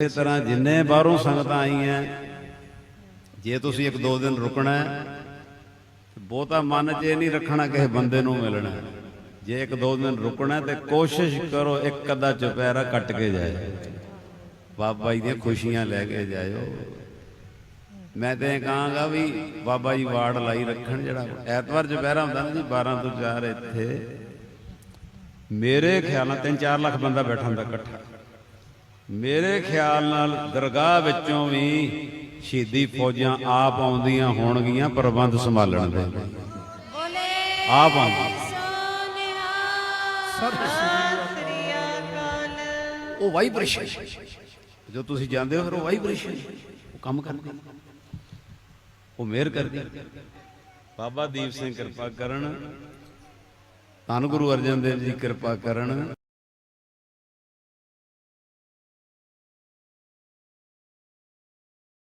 ਇਸੇ ਤਰ੍ਹਾਂ ਜਿੰਨੇ ਬਾਹਰੋਂ ਸੰਗਤਾਂ ਆਈਆਂ ਜੇ ਤੁਸੀਂ ਇੱਕ ਦੋ ਦਿਨ ਰੁਕਣਾ ਹੈ, ਬਹੁਤਾ ਮਨ 'ਚ ਇਹ ਨਹੀਂ ਰੱਖਣਾ ਕਿਸੇ ਬੰਦੇ ਨੂੰ ਮਿਲਣਾ। ਜੇ ਇੱਕ ਦੋ ਦਿਨ ਰੁਕਣਾ ਹੈ ਤੇ ਕੋਸ਼ਿਸ਼ ਕਰੋ ਇੱਕ ਅੱਧਾ ਚੁਪਹਿਰਾ ਕੱਟ ਕੇ ਜਾਏ ਬਾਬਾ ਜੀ ਦੀਆਂ ਖੁਸ਼ੀਆਂ ਲੈ ਕੇ ਜਾਇਓ। ਮੈਂ ਤੇ ਇਹ ਕਹਾਂਗਾ ਵੀ ਬਾਬਾ ਜੀ ਵਾਰਡ ਲਾਈ ਰੱਖਣ ਜਿਹੜਾ ਐਤਵਾਰ ਚੁਪਹਿਰਾ ਹੁੰਦਾ ਨਾ ਜੀ 12 ਤੋਂ 4 ਇੱਥੇ ਮੇਰੇ ਖਿਆਲ ਨਾਲ 3-4 ਲੱਖ ਬੰਦਾ ਬੈਠਾ ਹੁੰਦਾ ਇਕੱਠਾ। ਮੇਰੇ ਖਿਆਲ ਨਾਲ ਦਰਗਾਹ ਵਿੱਚੋਂ ਵੀ ਸ਼ਹੀਦੀ ਫੌਜਾਂ ਆਪ ਆਉਂਦੀਆਂ ਹੋਣਗੀਆਂ ਪ੍ਰਬੰਧ ਸੰਭਾਲਣ ਦੇ। ਬੋਲੇ ਆਪ ਆਉਂਦੀਆਂ। ਸਤਿ ਸ੍ਰੀ ਅਕਾਲ। ਉਹ ਵਾਈਬ੍ਰੇਸ਼ਨ। ਜੋ ਤੁਸੀਂ ਜਾਂਦੇ ਹੋ ਫਿਰ ਉਹ ਵਾਈਬ੍ਰੇਸ਼ਨ। ਉਹ ਕੰਮ ਕਰਦੀ। ਉਹ ਮਿਹਰ ਕਰਦੀ। ਬਾਬਾ ਦੀਪ ਸਿੰਘ ਕਿਰਪਾ ਕਰਨ। ਧੰਨ ਗੁਰੂ ਅਰਜਨ ਦੇਵ ਜੀ ਕਿਰਪਾ ਕਰਨ।